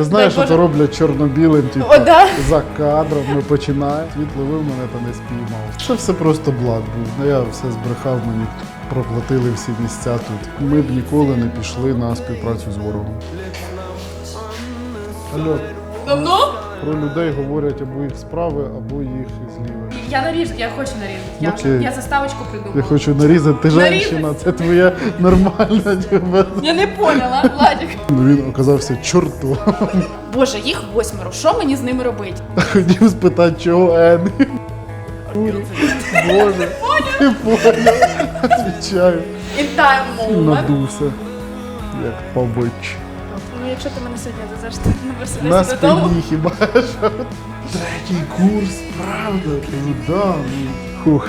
Ти знаєш, що це роблять чорно-білим, типу, О, да? за кадром ми починаємо. Світ ловив мене та не спіймав. Що все просто блат був. Ну я все збрехав, мені проплатили всі місця тут. Ми б ніколи не пішли на співпрацю з ворогом. Алло, Давно? Про людей говорять або їх справи, або їх зліва. Я наріжу, я хочу нарізати. Я, Окей. я заставочку придумала. Я хочу нарізати, ти Нарізати? женщина, це твоя нормальна. Я не поняла, Владик. Ну він оказався чортом. Боже, їх восьмеро. Що мені з ними робити? Хотів спитати, чого Ен. Боже, ти понял. Отвічаю. In time moment. Надувся. Як побич. Ну, якщо ти мене сьогодні везеш на На Мерседесі додому. спині хіба що. Третій курс, правда? Кажу, да. ну, Хух.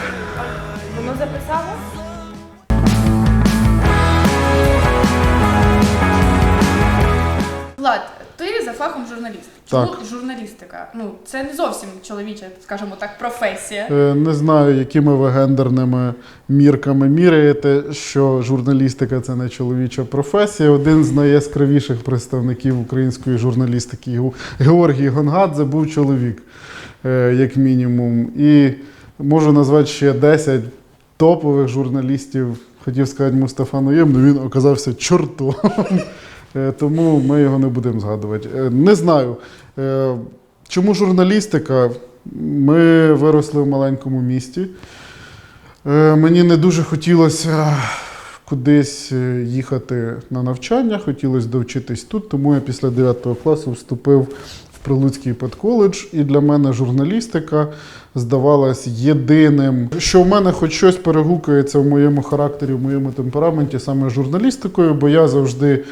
Воно записало? Влад, ти за фахом журналіст. Чому Так. журналістика? Ну, це не зовсім чоловіча, скажімо так, професія. Е, Не знаю, якими ви гендерними мірками міряєте, що журналістика це не чоловіча професія. Один з найяскравіших представників української журналістики Георгій Гонгадзе був чоловік, е, як мінімум. І можу назвати ще 10 топових журналістів. Хотів сказати Мустафа Ноєм, але він оказався чортом. Е, Тому ми його не будемо згадувати. Е, Не знаю. е, Чому журналістика? Ми виросли в маленькому місті. Мені не дуже хотілося кудись їхати на навчання, хотілося довчитись тут, тому я після 9 класу вступив в Прилуцький педколедж, і для мене журналістика здавалась єдиним, що в мене хоч щось перегукується в моєму характері, в моєму темпераменті саме журналістикою, бо я завжди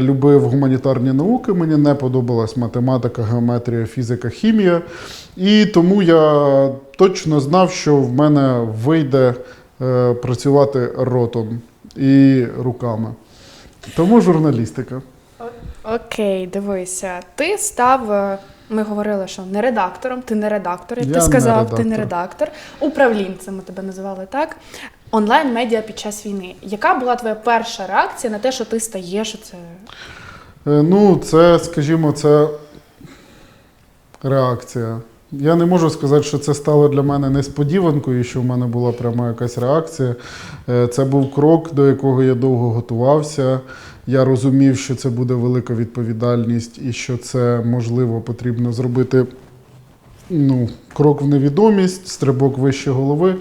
любив гуманітарні науки. Мені не подобалась математика, геометрія, фізика, хімія. І тому я точно знав, що в мене вийде е, працювати ротом і руками. Тому журналістика. Окей, дивися. Ти став. е, Ми говорили, що не редактором, ти не редактор, як Я ти не сказав, ти не редактор. редактор. Управлінцем ми тебе називали так. Онлайн-медіа під час війни. Яка була твоя перша реакція на те, що ти стаєш це? Е, Ну, це, скажімо, це реакція. Я не можу сказати, що це стало для мене несподіванкою, що в мене була прямо якась реакція. Е, Це був крок, до якого я довго готувався. Я розумів, що це буде велика відповідальність і що це можливо потрібно зробити ну, крок в невідомість, стрибок вище голови,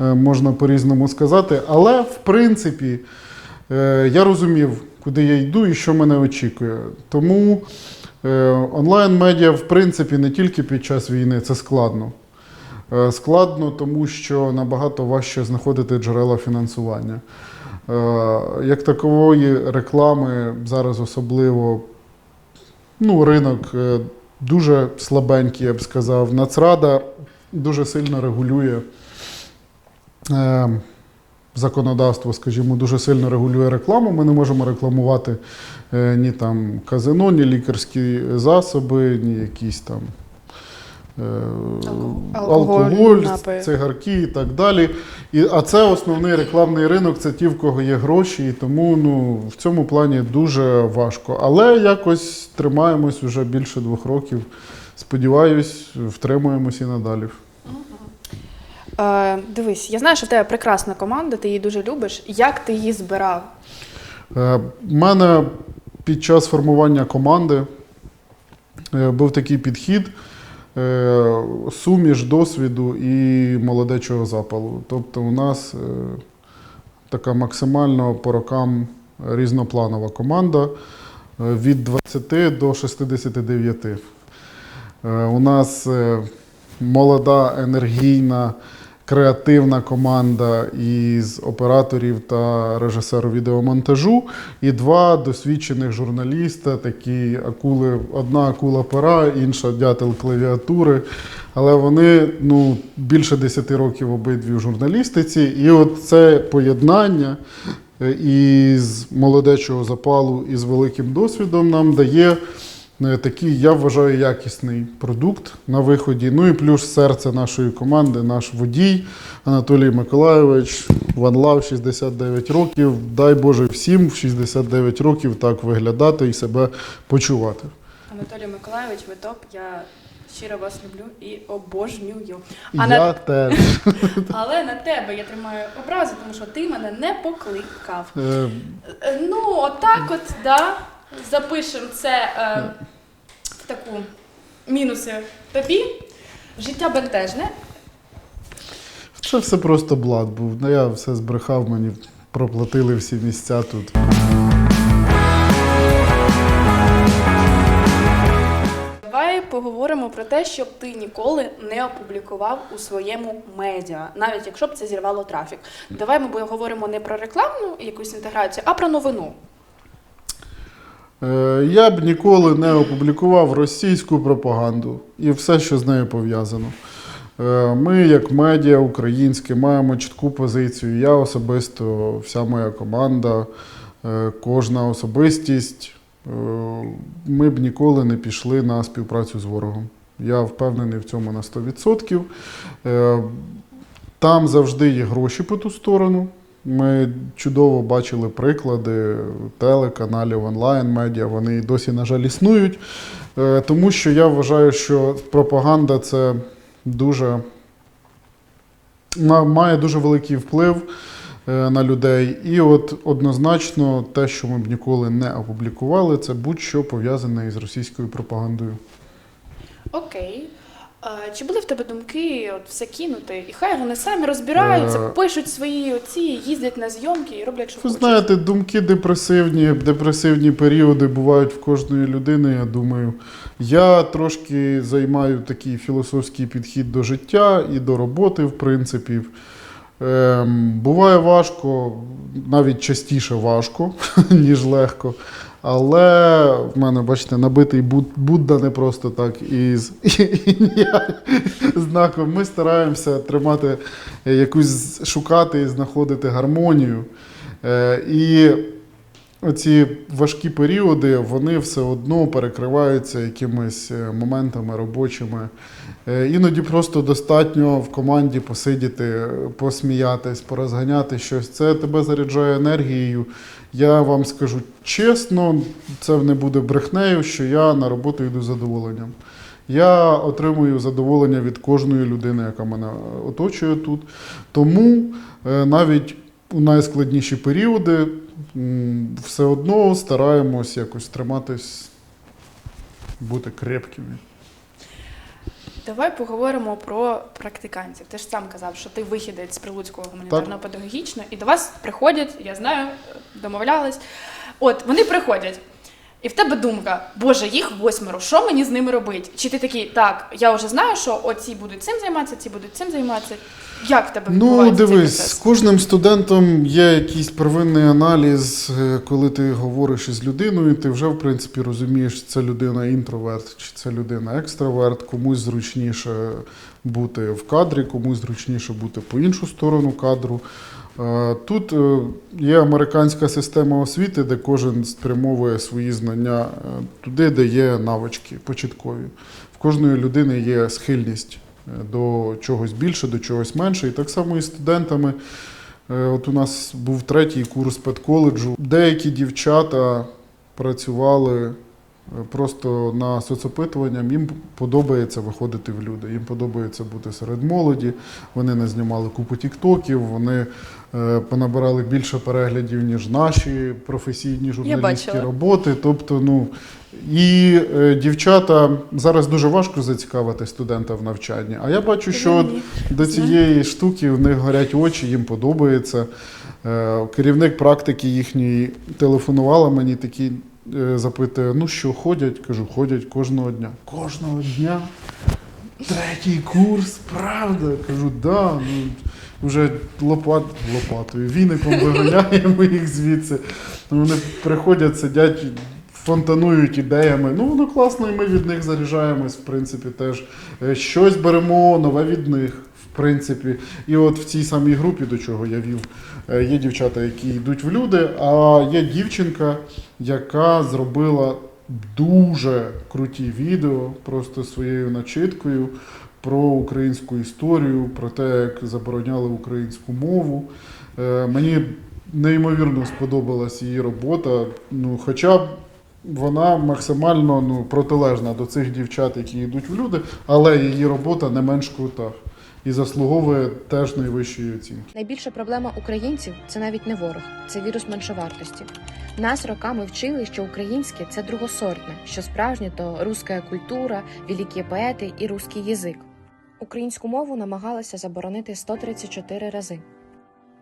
е, можна по-різному сказати. Але в принципі е, я розумів, куди я йду і що мене очікує. Тому е, онлайн-медіа, в принципі, не тільки під час війни, це складно. Складно, тому що набагато важче знаходити джерела фінансування. Як такової реклами зараз особливо ну, ринок дуже слабенькі, я б сказав. Нацрада дуже сильно регулює е, законодавство, скажімо, дуже сильно регулює рекламу. Ми не можемо рекламувати е, ні там казино, ні лікарські засоби, ні якісь там. Е, Алкоголь, Алкоголь, цигарки і так далі. І, а це основний рекламний ринок, це ті, в кого є гроші, і тому ну, в цьому плані дуже важко. Але якось тримаємось вже більше двох років. Сподіваюсь, втримуємось і надалі. Е, дивись, я знаю, що в тебе прекрасна команда, ти її дуже любиш. Як ти її збирав? Е, У мене під час формування команди е, був такий підхід. Е, Суміш досвіду і молодечого запалу. Тобто у нас е, така максимально по рокам різнопланова команда е, від 20 до 69. Е, У нас молода, енергійна, креативна команда із операторів та режисеру відеомонтажу, і два досвідчених журналіста, такі акули, одна акула пера, інша дятел клавіатури. Але вони ну, більше 10 років обидві в журналістиці. І от це поєднання е, із молодечого запалу і з великим досвідом нам дає такий, я вважаю, якісний продукт на виході. Ну і плюс серце нашої команди, наш водій Анатолій Миколайович, One Love, 69 років. Дай Боже всім в 69 років так виглядати і себе почувати. Анатолій Миколайович, ви топ. Я щиро вас люблю і обожнюю. А я на... теж. Але на тебе я тримаю образу, тому що ти мене не покликав. Е, Е, Ну, отак от, да. Запишемо це е, в таку мінуси тобі. Життя бентежне. Це все просто блат був. Ну, я все збрехав, мені проплатили всі місця тут. Давай поговоримо про те, щоб ти ніколи не опублікував у своєму медіа, навіть якщо б це зірвало трафік. Давай ми говоримо не про рекламну якусь інтеграцію, а про новину. Е, Я б ніколи не опублікував російську пропаганду і все, що з нею пов'язано. Е, Ми, як медіа українське, маємо чітку позицію. Я особисто, вся моя команда, е, кожна особистість. Ми б ніколи не пішли на співпрацю з ворогом. Я впевнений в цьому на 100%. Е, Там завжди є гроші по ту сторону. Ми чудово бачили приклади телеканалів, онлайн-медіа, вони досі, на жаль, існують. Е, Тому що я вважаю, що пропаганда це дуже має дуже великий вплив е, на людей. І от однозначно те, що ми б ніколи не опублікували, це будь-що пов'язане із російською пропагандою. Окей. Чи були в тебе думки от все кинути? І хай вони самі розбираються, Е. пишуть свої оці, їздять на зйомки і роблять, що Ви хочуть. знаєте, думки депресивні, депресивні періоди бувають в кожної людини, я думаю. Я трошки займаю такий філософський підхід до життя і до роботи, в принципі. Ем, буває важко, навіть частіше важко, ніж легко. Але в мене, бачите, набитий Будда не просто так із знаком. Ми стараємося тримати е, якусь шукати і знаходити гармонію. Е, І оці важкі періоди, вони все одно перекриваються якимись е, моментами робочими. Е, Іноді просто достатньо в команді посидіти, е, посміятись, порозганяти щось. Це тебе заряджає енергією. Я вам скажу чесно, це не буде брехнею, що я на роботу йду з задоволенням. Я отримую задоволення від кожної людини, яка мене оточує тут. Тому навіть у найскладніші періоди все одно стараємось якось триматись, бути крепкими. Давай поговоримо про практикантів. Ти ж сам казав, що ти вихідець з Прилуцького гуманітарно педагогічного і до вас приходять, я знаю, домовлялись. От вони приходять. І в тебе думка, боже, їх восьмеро, що мені з ними робити? Чи ти такий, так, я вже знаю, що оці будуть цим займатися, ці будуть цим займатися. Як в тебе Ну, дивись, з кожним студентом є якийсь первинний аналіз, е, коли ти говориш із людиною, ти вже в принципі розумієш, чи це людина інтроверт, чи це людина екстраверт, комусь зручніше бути в кадрі, комусь зручніше бути по іншу сторону кадру. Е, Тут е, є американська система освіти, де кожен спрямовує свої знання е, туди, де є навички початкові. В кожної людини є схильність до чогось більше, до чогось менше. І так само і студентами. От у нас був третій курс педколеджу. Деякі дівчата працювали просто на соцопитуванням. Їм подобається виходити в люди. Їм подобається бути серед молоді. Вони не знімали купу тіктоків, вони е, понабирали більше переглядів, ніж наші професійні журналістські роботи. Тобто, ну і е, дівчата зараз дуже важко зацікавити студента в навчанні. А я бачу, що до цієї штуки в них горять очі, їм подобається. Е, Керівник практики їхньої телефонувала мені такі, е, запитує: ну що, ходять? Кажу, ходять кожного дня. Кожного дня? Третій курс, правда? Кажу, да. Ну, вже лопат, лопатою, віником виганяємо їх звідси. Вони приходять, сидять, фонтанують ідеями. Ну, воно класно, і ми від них заряджаємось, в принципі, теж. Е, Щось беремо нове від них, принципі. І от в цій самій групі, до чого я вів, е, є дівчата, які йдуть в люди, а є дівчинка, яка зробила дуже круті відео просто своєю начиткою про українську історію, про те, як забороняли українську мову. Е, Мені неймовірно сподобалась її робота. Ну, хоча б вона максимально ну, протилежна до цих дівчат, які йдуть в люди, але її робота не менш крута і заслуговує теж найвищої оцінки. Найбільша проблема українців це навіть не ворог, це вірус меншовартості. Нас роками вчили, що українське це другосортне, що справжнє то руська культура, великі поети і руський язик. Українську мову намагалися заборонити 134 рази.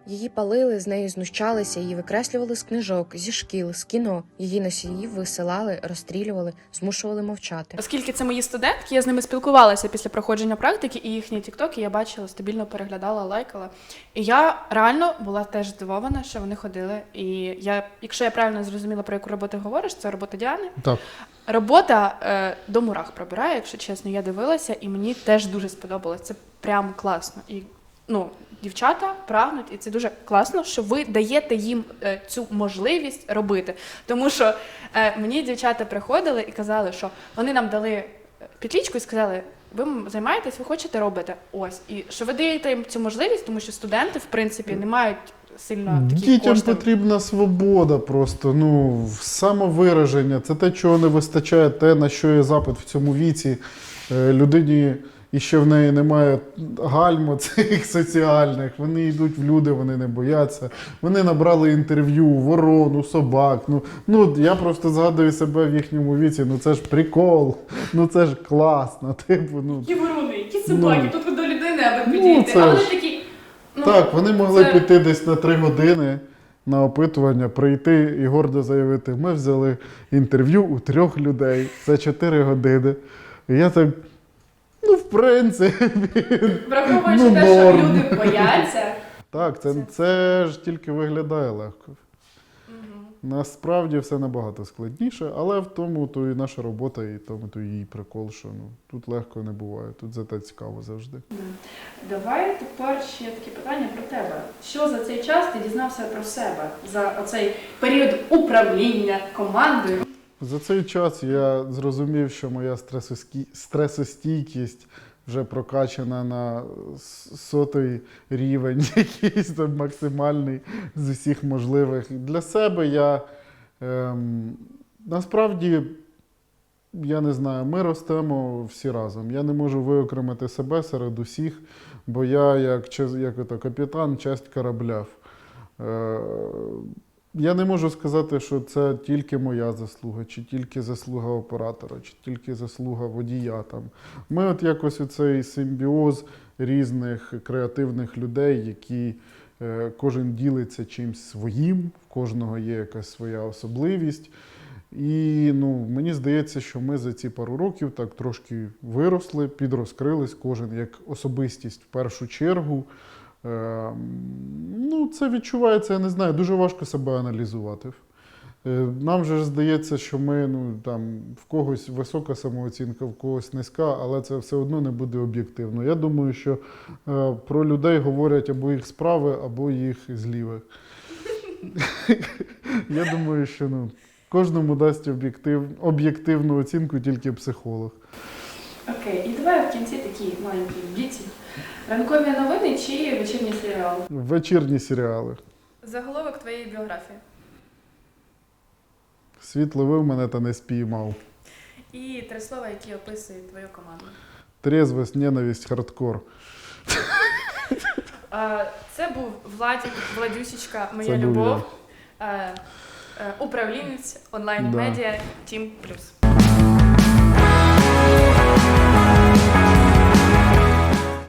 Її палили, з нею знущалися, її викреслювали з книжок, зі шкіл, з кіно. Її носіїв висилали, розстрілювали, змушували мовчати. Оскільки це мої студентки, я з ними спілкувалася після проходження практики, і їхні тіктоки я бачила, стабільно переглядала, лайкала. І я реально була теж здивована, що вони ходили. І я, якщо я правильно зрозуміла, про яку роботу говориш, це робота Діани. Так. Робота е, до мурах пробирає, якщо чесно, я дивилася, і мені теж дуже сподобалось. Це прям класно. І ну, дівчата прагнуть, і це дуже класно, що ви даєте їм е, цю можливість робити. Тому що е, мені дівчата приходили і казали, що вони нам дали е, петлічку і сказали. Ви займаєтесь, ви хочете робити ось, і що ви даєте їм цю можливість, тому що студенти, в принципі, не мають сильно такі Дітям кошти. потрібна свобода просто, ну, самовираження. Це те, чого не вистачає, те, на що є запит в цьому віці. Е, Людині і ще в неї немає гальмо цих соціальних. Вони йдуть в люди, вони не бояться. Вони набрали інтерв'ю, ворону, собак. Ну, ну я просто згадую себе в їхньому віці. Ну це ж прикол, ну це ж класно. Типу, ну. Які ворони, які собаки, тут ви до людини, аби Ну, підійти. це А вони ж- такі. ну, Так, вони могли це- піти десь на три години на опитування, прийти і гордо заявити: ми взяли інтерв'ю у трьох людей за чотири години. І я так, ну, в принципі, Враховуючи Ну, те, що норм. люди бояться. так, це, це ж тільки виглядає легко. Насправді все набагато складніше, але в тому то і наша робота, і тому то її прикол, що ну, тут легко не буває, тут зате цікаво завжди. Давай тепер ще таке питання про тебе. Що за цей час ти дізнався про себе за оцей період управління командою? За цей час я зрозумів, що моя стресостійкість вже прокачана на сотий рівень, якийсь там максимальний з усіх можливих. Для себе я ем, насправді. Я не знаю, ми ростемо всі разом. Я не можу виокремити себе серед усіх, бо я, як, як ото, капітан, часть корабля. Е, я не можу сказати, що це тільки моя заслуга, чи тільки заслуга оператора, чи тільки заслуга водія. Там. Ми от якось оцей симбіоз різних креативних людей, які е, кожен ділиться чимсь своїм, в кожного є якась своя особливість. І ну, мені здається, що ми за ці пару років так трошки виросли, підрозкрились, кожен як особистість в першу чергу. Е, ну, це відчувається, я не знаю, дуже важко себе аналізувати. Е, Нам же здається, що ми ну, там, в когось висока самооцінка, в когось низька, але це все одно не буде об'єктивно. Я думаю, що е, про людей говорять або їх справи, або їх зліви. Я думаю, що ну, кожному дасть об'єктив, об'єктивну оцінку тільки психолог. Окей, і давай в кінці такі маленькі бліці. Ранкові новини чи вечірній серіал? Вечірні серіали. Заголовок твоєї біографії. Світ ловив мене та не спіймав. І три слова, які описують твою команду. Трезвость, ненависть, хардкор. А, Це був Владик, Владюсічка, моя Це був любов. Е, е, Управлінець онлайн-медіа Тім Плюс.